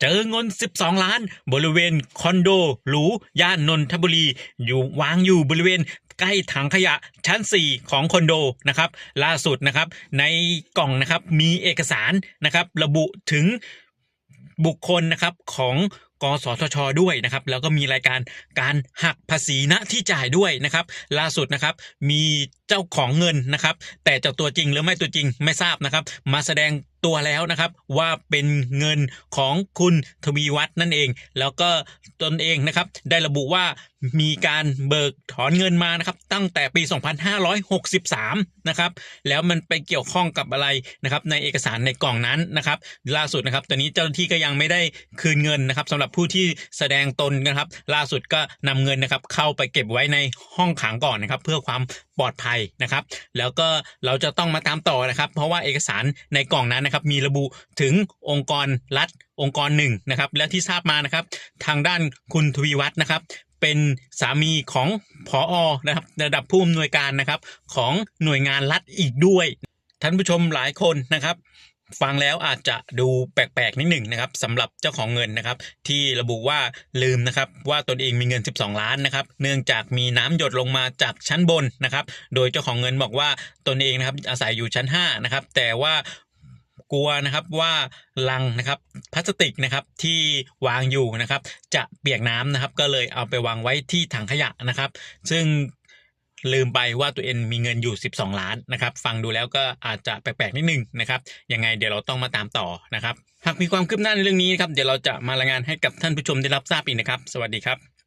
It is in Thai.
เจอเงิน 12 ล้าน บริเวณคอนโดหรูย่านนนทบุรี อยู่วางอยู่บริเวณใกล้ถังขยะชั้น 4 ของคอนโดนะครับล่าสุดนะครับในกล่องนะครับมีเอกสารนะครับระบุถึงบุคคลนะครับของกสทช ด้วยนะครับ แล้วก็มีรายการการหักภาษีณที่จ่ายด้วยนะครับ ล่าสุดนะครับมี เจ้าของเงินนะครับ แต่เจ้าตัวจริงหรือไม่ตัวจริงไม่ทราบนะครับ มาแสดงตัวแล้วนะครับว่าเป็นเงินของคุณทวีวัฒน์นั่นเอง แล้วก็ตนเองนะครับ ได้ระบุว่ามีการเบิกถอนเงินมานะครับ ตั้งแต่ปี 2563 นะครับ แล้วมันไปเกี่ยวข้องกับอะไรนะครับ ในเอกสารในกล่องนั้นนะครับ ล่าสุดนะครับตอนนี้เจ้าหน้าที่ก็ยังไม่ได้คืนเงินนะครับสำหรับผู้ที่แสดงตนนะครับ ล่าสุดก็นำเงินนะครับ เข้าไปเก็บไว้ในห้องขังก่อนนะครับ เพื่อความ ปลอดภัยนะครับ แล้วก็เราจะต้องมาตามต่อนะครับ เพราะว่าเอกสารในกล่องนั้นนะครับ มีระบุถึงองค์กรรัฐองค์กรหนึ่งนะครับ และที่ทราบมานะครับ ทางด้านคุณทวีวัฒน์นะครับเป็นสามีของผออนะครับระดับผู้อำนวยการนะครับ ของหน่วยงานรัฐอีกด้วย ท่านผู้ชมหลายคนนะครับ ฟังแล้วอาจจะดูแปลกๆนิดหนึ่งนะครับสำหรับเจ้าของเงินนะครับ ที่ระบุว่าลืมนะครับว่าตนเองมีเงิน 12 ล้านนะครับ เนื่องจากมีน้ำหยดลงมาจากชั้นบนนะครับ โดยเจ้าของเงินบอกว่าตนเองนะครับอาศัยอยู่ชั้น5นะครับแต่ว่ากลัวนะครับว่าลังนะครับพลาสติกนะครับที่วางอยู่นะครับ จะเปียกน้ำนะครับ ก็เลยเอาไปวางไว้ที่ถังขยะนะครับ ซึ่ง ลืมไปว่าตัวเองมีเงินอยู่ 12 ล้านนะครับ ฟังดูแล้วก็อาจจะแปลกๆนิดนึงนะครับยังไงเดี๋ยวเราต้องมาตามต่อนะครับหากมีความคืบหน้าในเรื่องนี้นะครับเดี๋ยวเราจะมารายงานให้กับท่านผู้ชมได้รับทราบอีกนะครับ สวัสดีครับ